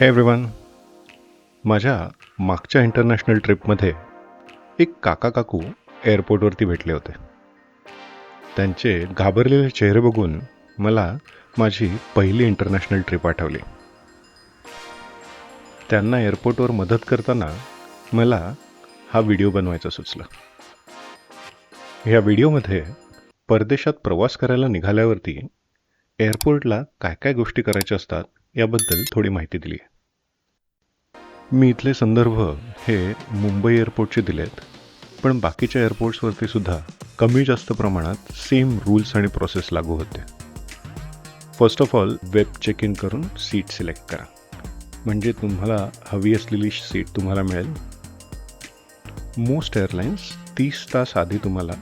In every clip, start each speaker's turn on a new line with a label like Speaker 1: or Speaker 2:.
Speaker 1: हे एव्हरीवन माझ्या मागच्या इंटरनॅशनल ट्रिपमध्ये एक काका काकू एअरपोर्टवरती भेटले होते. त्यांचे घाबरलेले चेहरे बघून मला माझी पहिली इंटरनॅशनल ट्रिप आठवली. त्यांना एअरपोर्टवर मदत करताना मला हा व्हिडिओ बनवायचा सुचला. ह्या व्हिडिओमध्ये परदेशात प्रवास करायला निघाल्यावरती एअरपोर्टला काय काय गोष्टी करायच्या असतात याबद्दल थोडी माहिती दिली मी इथले संदर्भ हे मुंबई एअरपोर्टचे दिलेत पण बाकीच्या एअरपोर्ट्सवरती सुद्धा कमी जास्त प्रमाणात सेम रूल्स आणि प्रोसेस लागू होते. First of all web check in करून सीट सिलेक्ट करा. म्हणजे तुम्हाला हवी असलेली सीट तुम्हाला मिळेल. मोस्ट एअरलाईन्स तीस तास आधी तुम्हाला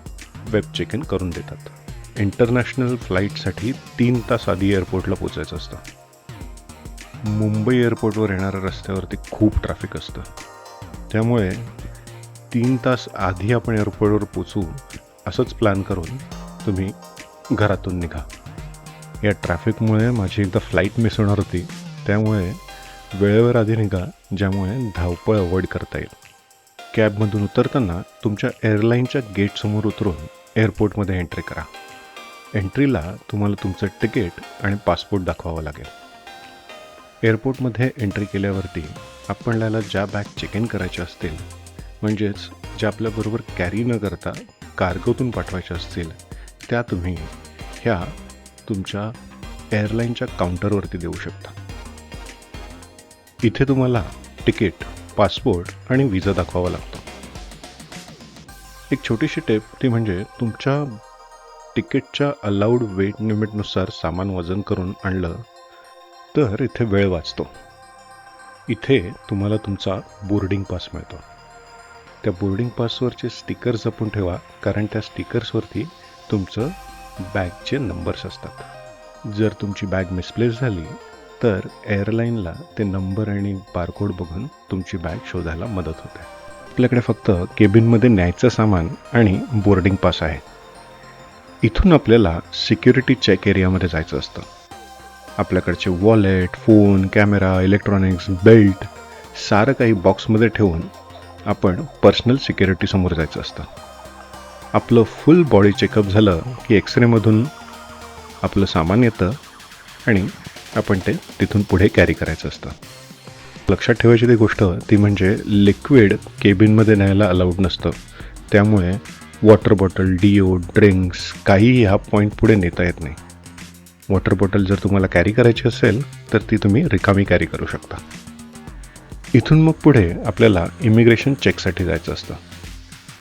Speaker 1: वेब चेक इन करून देतात. इंटरनॅशनल फ्लाईटसाठी तीन तास आधी एअरपोर्टला पोचायचं असतं. मुंबई एअरपोर्टवर येणाऱ्या रस्त्यावरती खूप ट्रॅफिक असतं. त्यामुळे तीन तास आधी आपण एअरपोर्टवर पोचू असंच प्लॅन करून तुम्ही घरातून निघा. या ट्रॅफिकमुळे माझी एकदा फ्लाईट मिस होणार होती. त्यामुळे वेळेवर आधी निघा ज्यामुळे धावपळ अवॉइड करता येईल. कॅबमधून उतरताना तुमच्या एअरलाईनच्या गेटसमोर उतरून एअरपोर्टमध्ये एंट्री करा. एंट्रीला तुम्हाला तुमचं तिकीट आणि पासपोर्ट दाखवावं लागेल. एअरपोर्टमध्ये एंट्री केल्यावरती आपल्याला ज्या बॅग चेक इन करायच्या असतील म्हणजेच ज्या आपल्याबरोबर कॅरी न करता कार्गोतून पाठवायच्या असतील त्या तुम्ही ह्या तुमच्या एअरलाईनच्या काउंटरवरती देऊ शकता. इथे तुम्हाला तिकीट पासपोर्ट आणि विजा दाखवावा लागतो. एक छोटीशी टिप ती म्हणजे तुमच्या तिकीटच्या अलाउड वेट लिमिटनुसार सामान वजन करून आणलं तर इथे वेळ वाचतो. इथे तुम्हाला तुमचा बोर्डिंग पास मिळतो. त्या बोर्डिंग पासवरचे स्टिकर जपून ठेवा कारण त्या स्टिकर्सवरती तुमचं बॅगचे नंबर्स असतात. जर तुमची बॅग मिसप्लेस झाली तर एअरलाईनला ते नंबर आणि बारकोड बघून तुमची बॅग शोधायला मदत होते. आपल्याकडे फक्त केबिनमध्ये न्यायचं सामान आणि बोर्डिंग पास आहे. इथून आपल्याला सिक्युरिटी चेक एरियामध्ये जायचं असतं. आपल्याकडचे wallet phone camera electronics belt सारं काही बॉक्समध्ये ठेवून आपण पर्सनल सिक्युरिटीसमोर जायचं असतं. आपलं फुल बॉडी चेकअप झालं की एक्सरेमधून आपलं सामान येतं आणि आपण ते तिथून पुढे कॅरी करायचं असतं. लक्षात ठेवायची ती गोष्ट ती म्हणजे लिक्विड केबिनमध्ये न्यायला अलाउड नसतं. त्यामुळे वॉटर बॉटल डिओ ड्रिंक्स काहीही ह्या पॉईंट पुढे नेता येत नाही. वॉटर बॉटल जर तुम्हाला कॅरी करायची असेल तर ती तुम्ही रिकामी कॅरी करू शकता. इथून मग पुढे आपल्याला इमिग्रेशन चेकसाठी जायचं असतं.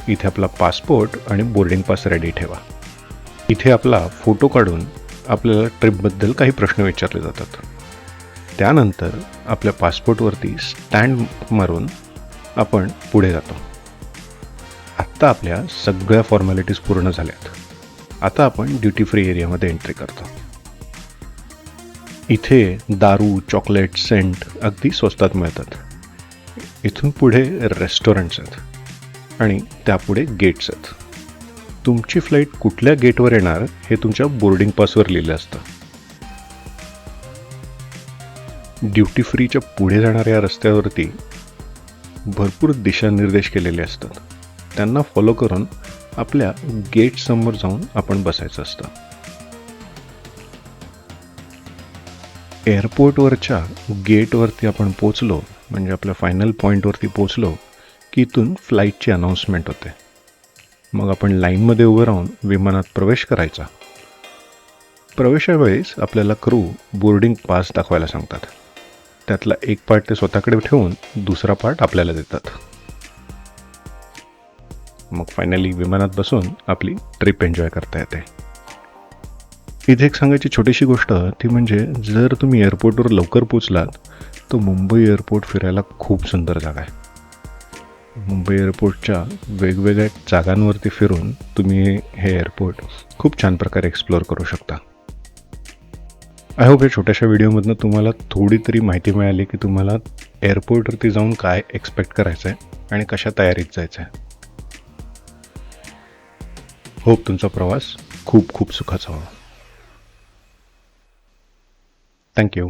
Speaker 1: इथे आपला पासपोर्ट आणि बोर्डिंग पास रेडी ठेवा. इथे आपला फोटो काढून आपल्याला ट्रिपबद्दल काही प्रश्न विचारले जातात. त्यानंतर आपल्या पासपोर्टवरती स्टँड मारून आपण पुढे जातो. आत्ता आपल्या सगळ्या फॉर्मॅलिटीज पूर्ण झाल्यात. आता आपण ड्युटी फ्री एरियामध्ये एंट्री करतो. इथे दारू चॉकलेट सेंट अगदी स्वस्तात मिळतात. इथून पुढे रेस्टॉरंट्स आहेत. आणि त्यापुढे गेट्स आहेत. तुमची फ्लाईट कुठल्या गेटवर येणार हे तुमच्या बोर्डिंग पासवर लिहिलं असतं. ड्युटी फ्रीच्या पुढे जाणाऱ्या रस्त्यावरती भरपूर दिशानिर्देश केलेले असतात. त्यांना फॉलो करून आपल्या गेटसमोर जाऊन आपण बसायचं असतं. एअरपोर्टवरच्या गेटवरती आपण पोचलो म्हणजे आपल्या फायनल पॉईंटवरती पोचलो की इथून फ्लाईटची अनाऊन्समेंट होते. मग आपण लाईनमध्ये उभं राहून विमानात प्रवेश करायचा. प्रवेशावेळेस आपल्याला क्रू बोर्डिंग पास दाखवायला सांगतात. त्यातला एक पार्ट ते स्वतःकडे ठेवून दुसरा पार्ट आपल्याला देतात. मग फायनली विमानात बसून आपली ट्रिप एन्जॉय करता येते. इथे एक सांगायची छोटीशी गोष्ट ती म्हणजे जर तुम्ही एअरपोर्टवर लवकर पोचलात तर मुंबई एअरपोर्ट फिरायला खूप सुंदर जागा आहे. मुंबई एअरपोर्टच्या वेगवेगळ्या जागांवरती फिरून तुम्ही हे एअरपोर्ट खूप छान प्रकारे एक्सप्लोअर करू शकता. आय होप या छोट्याशा व्हिडिओमधनं तुम्हाला थोडी तरी माहिती मिळाली की तुम्हाला एअरपोर्टवरती जाऊन काय एक्सपेक्ट करायचं आहे आणि कशा तयारीत जायचं आहे होप तुमचा प्रवास खूप खूप सुखाचा व्हावा थँक्यू